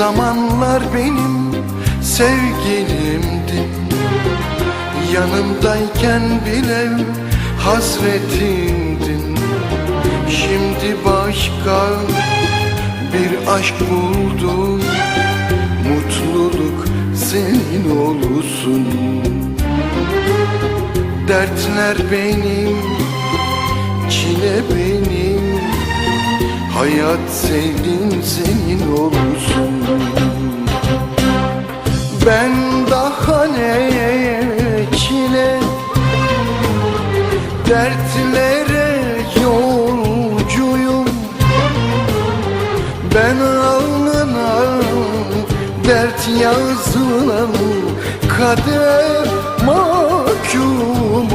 zamanlar benim sevgilimdin Yanımdayken bile hasretimdin. Şimdi başka bir aşk buldum. Mutluluk senin olsun. Dertler benim, çile benim Hayat senin, senin olsun. Ben daha ne çile? Dertlere yolcuyum. Ben alnına dert yazılan kader mahkumuyum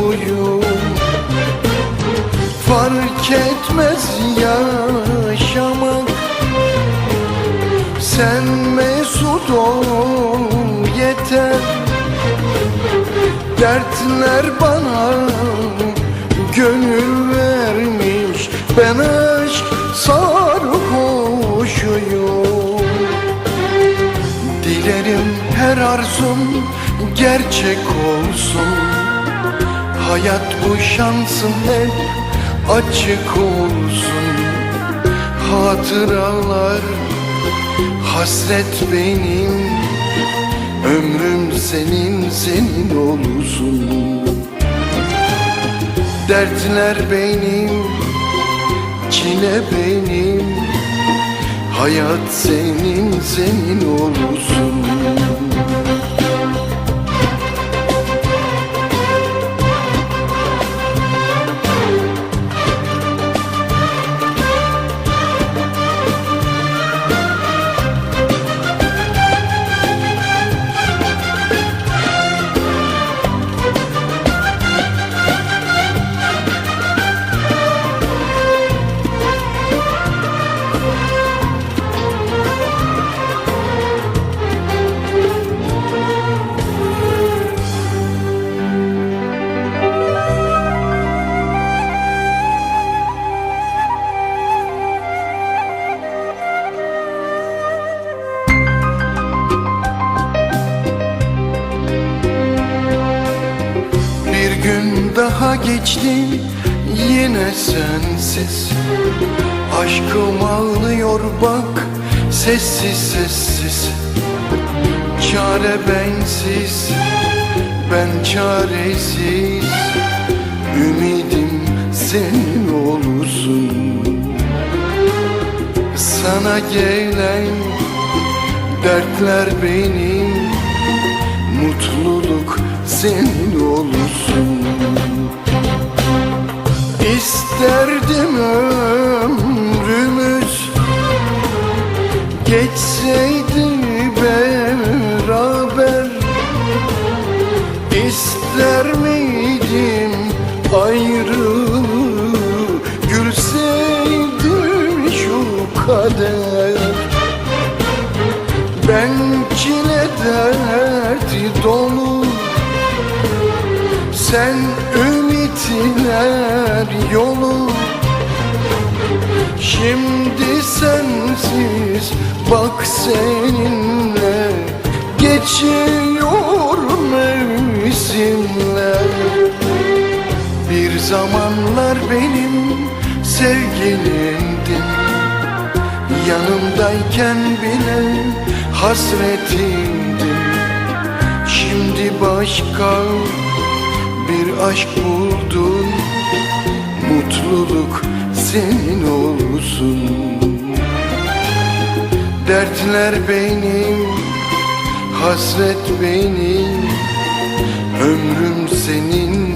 Fark etmez yaşamak. Sen mesut ol yeter. Dertler bana gönül vermiş. Ben aşk sarhoşuyum. Dilerim her arzum gerçek olsun. Hayat bu şansın hep açık olsun Hatıralar hasret benim Ömrüm senin senin olsun. Dertler benim çile benim Hayat senin senin olsun daha geçti yine sensiz. Aşkım ağlıyor bak sessiz sessiz. Çare bensiz ben çaresiz. Ümidim senin olursun. Sana gelen dertler benim. Mutluluk senin olsun. İsterdim ömrümüz Geçseydi beraber. İster miydim ayrılığı Gülseydim şu kader? Ben çile derdi dolu Sen ümitler yolu. Şimdi sensiz bak seninle. Geçiyor mevsimler. Bir zamanlar benim sevgilimdin Yanımdayken bile hasretimdin Şimdi başka bir aşk buldun. Mutluluk senin olsun. Dertler benim, hasret benim. Ömrüm senin